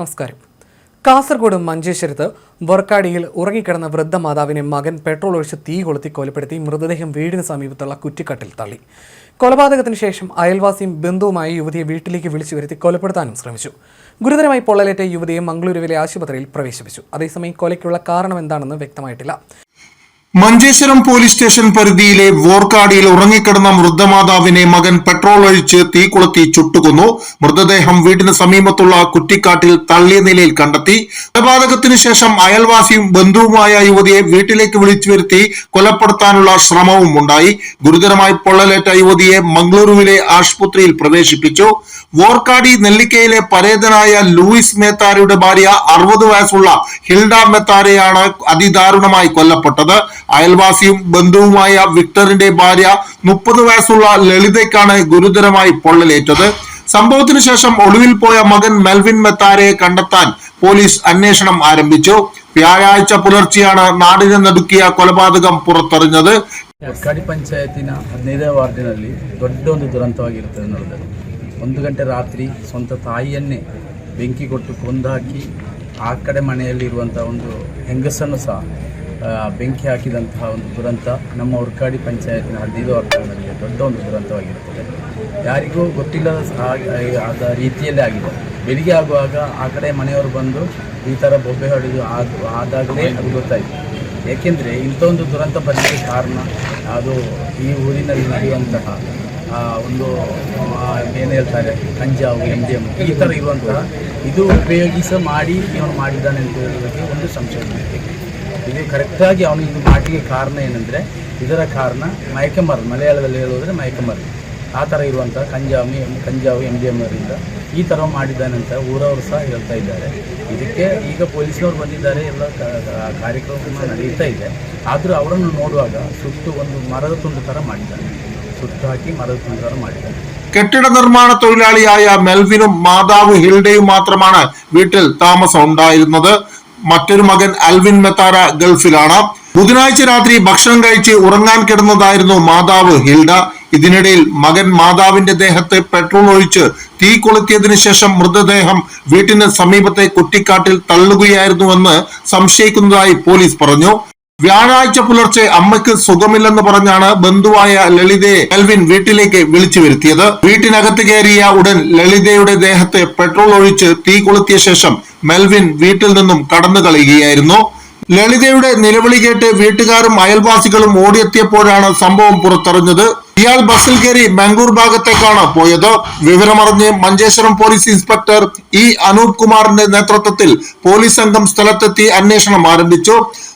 നമസ്കാരം. കാസർഗോഡ് മഞ്ചേശ്വരത്ത് വർക്കാടിയിൽ ഉറങ്ങിക്കിടന്ന വൃദ്ധ മാതാവിനെ മകൻ പെട്രോൾ ഒഴിച്ച് തീ കൊളുത്തി കൊലപ്പെടുത്തി മൃതദേഹം വീടിന് സമീപത്തുള്ള കുറ്റിക്കട്ടിൽ തള്ളി. കൊലപാതകത്തിന് ശേഷം അയൽവാസിയും ബന്ധുവുമായി യുവതിയെ വീട്ടിലേക്ക് വിളിച്ചു വരുത്തി കൊലപ്പെടുത്താനും ശ്രമിച്ചു. ഗുരുതരമായി പൊള്ളലേറ്റ യുവതിയെ മംഗളൂരുവിലെ ആശുപത്രിയിൽ പ്രവേശിപ്പിച്ചു. അതേസമയം കൊലയ്ക്കുള്ള കാരണം എന്താണെന്ന് വ്യക്തമായിട്ടില്ല. മഞ്ചേശ്വരം പോലീസ് സ്റ്റേഷൻ പരിധിയിലെ വോർക്കാടിയിൽ ഉറങ്ങിക്കിടന്ന വൃദ്ധമാതാവിനെ മകൻ പെട്രോൾ ഒഴിച്ച് തീ കൊളുത്തി ചുട്ടുകൊന്നു. മൃതദേഹം വീടിന് സമീപത്തുള്ള കുറ്റിക്കാട്ടിൽ തള്ളിയ നിലയിൽ കണ്ടെത്തി. കൊലപാതകത്തിന് ശേഷം അയൽവാസിയും ബന്ധുവുമായ യുവതിയെ വീട്ടിലേക്ക് വിളിച്ചു വരുത്തി കൊലപ്പെടുത്താനുള്ള ശ്രമവും ഉണ്ടായി. ഗുരുതരമായി പൊള്ളലേറ്റ യുവതിയെ മംഗളൂരുവിലെ ആശുപത്രിയിൽ പ്രവേശിപ്പിച്ചു. വോർക്കാടി നെല്ലിക്കയിലെ പരേതനായ ലൂയിസ് മേത്താരയുടെ ഭാര്യ അറുപത് വയസ്സുള്ള ഹിൽഡ മെത്താരയാണ് അതിദാരുണമായി കൊല്ലപ്പെട്ടത്. അയൽവാസിയും ബന്ധുവുമായ വിക്ടറിന്റെ ഭാര്യ മുപ്പത് വയസ്സുള്ള ലളിതയ്ക്കാണ് ഗുരുതരമായി പൊള്ളലേറ്റത് സംഭവത്തിന് ശേഷം ഒളിവിൽ പോയ മകൻ മെൽവിൻ മെത്താരയെ കണ്ടെത്താൻ പോലീസ് അന്വേഷണം ആരംഭിച്ചു വ്യാഴാഴ്ച പുലർച്ചെയാണ് നാടിനെ നടുക്കിയ കൊലപാതകം പുറത്തറിഞ്ഞത് ಒಟ್ಕಾಡಿ ಪಂಚಾಯತಿನ ಹದಿನೈದನೇ ವಾರ್ಡಿನಲ್ಲಿ ದೊಡ್ಡ ಒಂದು ದುರಂತವಾಗಿರುತ್ತದೆ ನಡೆದದ್ದು ಒಂದು ಗಂಟೆ ರಾತ್ರಿ ಸ್ವಂತ ತಾಯಿಯನ್ನೇ ಬೆಂಕಿ ಕೊಟ್ಟು ಕೊಂದಾಕಿ ಆ ಕಡೆ ಮನೆಯಲ್ಲಿರುವಂಥ ಒಂದು ಹೆಂಗಸನ್ನು ಸಹ ಆ, ಬೆಂಕಿ ಹಾಕಿದಂತಹ ಒಂದು ದುರಂತ ನಮ್ಮ ಉರ್ಕಾಡಿ ಪಂಚಾಯತಿನ ಹದಿನೈದು ವಾರ್ಡ್ನಲ್ಲಿ ದೊಡ್ಡ ಒಂದು ದುರಂತವಾಗಿರುತ್ತದೆ. ಯಾರಿಗೂ ಗೊತ್ತಿಲ್ಲದ ಆದ ರೀತಿಯಲ್ಲೇ ಆಗಿದೆ. ಬೆಳಿಗ್ಗೆ ಆಗುವಾಗ ಆ ಕಡೆ ಮನೆಯವರು ಬಂದು ಈ ಥರ ಬೊಬ್ಬೆ ಹೊಡೆದು ಆದ, ಆದಾಗಲೇ ಅದು ಗೊತ್ತಾಯಿತು. ಏಕೆಂದರೆ ಇಂಥ ಒಂದು ದುರಂತ ಬರಲಿಕ್ಕೆ ಕಾರಣ ಅದು ಈ ಊರಿನಲ್ಲಿ ನಡೆಯುವಂತಹ ಒಂದು ಏನು ಹೇಳ್ತಾರೆ ಕಂಜಾವು ಎಂ ಡಿ ಎಂ ಈ ಥರ ಇರುವಂತಹ, ಇದು ಉಪಯೋಗಿಸ ಮಾಡಿ, ಇವನು ಮಾಡಿದ್ದಾನೆ ಅಂತ ಹೇಳೋದಕ್ಕೆ ಒಂದು ಸಂಶಯ ಇದೆ ಇದು ಕರೆಕ್ಟಾಗಿ ಅವನು ಇದು ಮಾಡಲಿಕ್ಕೆ ಕಾರಣ ಏನಂದರೆ ಇದರ ಕಾರಣ ಮಯಕಮರ್ ಮಲಯಾಳದಲ್ಲಿ ಹೇಳೋದ್ರೆ ಮಯಕಮರ್ ಆ ಥರ ಇರುವಂಥ ಕಂಜಾಮಿ ಕಂಜಾವು ಎಮ್ ಡಿ ಎಮ್ ಅವರಿಂದ ಈ ಥರ ಮಾಡಿದ್ದಾನೆ ಅಂತ ಊರವರು ಸಹ ಹೇಳ್ತಾ ಇದ್ದಾರೆ ಇದಕ್ಕೆ ಈಗ ಪೊಲೀಸ್ನವ್ರು ಬಂದಿದ್ದಾರೆ ಎಲ್ಲ ಕ- ಕ- ಕಾರ್ಯಕ್ರಮ ನಡೆಯುತ್ತಾ ಇದೆ ಆದರೂ ಅವರನ್ನು ನೋಡುವಾಗ ಸುಟ್ಟು ಒಂದು ಮರದ ತುಂಡು ಥರ ಮಾಡಿದ್ದಾನೆ ಸುಟ್ಟು ಹಾಕಿ ಮರದ ತುಂಡು ಥರ ಮಾಡಿದ್ದಾನೆ കെട്ടിട നിർമ്മാണ തൊഴിലാളിയായ മെൽവിനും മാതാവ് ഹിൽഡയും മാത്രമാണ് വീട്ടിൽ താമസം ഉണ്ടായിരുന്നത് മറ്റൊരു മകൻ അൽവിൻ മെത്താര ഗൾഫിലാണ്. ബുധനാഴ്ച രാത്രി ഭക്ഷണം കഴിച്ച് ഉറങ്ങാൻ കിടന്നതായിരുന്നു മാതാവ് ഹിൽഡ. ഇതിനിടയിൽ മകൻ മാതാവിന്റെ ദേഹത്ത് പെട്രോൾ ഒഴിച്ച് തീ കൊളുത്തിയതിനു ശേഷം മൃതദേഹം വീട്ടിന് സമീപത്തെ കുറ്റിക്കാട്ടിൽ തള്ളുകയായിരുന്നുവെന്ന് സംശയിക്കുന്നതായി പോലീസ് പറഞ്ഞു. വ്യാഴാഴ്ച പുലർച്ചെ അമ്മയ്ക്ക് സുഖമില്ലെന്ന് പറഞ്ഞാണ് ബന്ധുവായ ലളിതയെ എൽവിൻ വീട്ടിലേക്ക് വിളിച്ചു വരുത്തിയത്. വീട്ടിനകത്ത് കയറിയ ഉടൻ ലളിതയുടെ ദേഹത്തെ പെട്രോൾ ഒഴിച്ച് തീ കൊളുത്തിയ ശേഷം മെൽവിൻ വീട്ടിൽ നിന്നും കടന്നു കളയുകയായിരുന്നു. ലളിതയുടെ നിലവിളി കേട്ട് വീട്ടുകാരും അയൽവാസികളും ഓടിയെത്തിയപ്പോഴാണ് സംഭവം പുറത്തറിഞ്ഞത്. ഇയാൾ ബസ്സിൽ കയറി ബാംഗ്ലൂർ ഭാഗത്തേക്കാണ് പോയത്. വിവരമറിഞ്ഞ് Manjeshwaram police inspector E Anoop കുമാറിന്റെ നേതൃത്വത്തിൽ പോലീസ് സംഘം സ്ഥലത്തെത്തി അന്വേഷണം ആരംഭിച്ചു.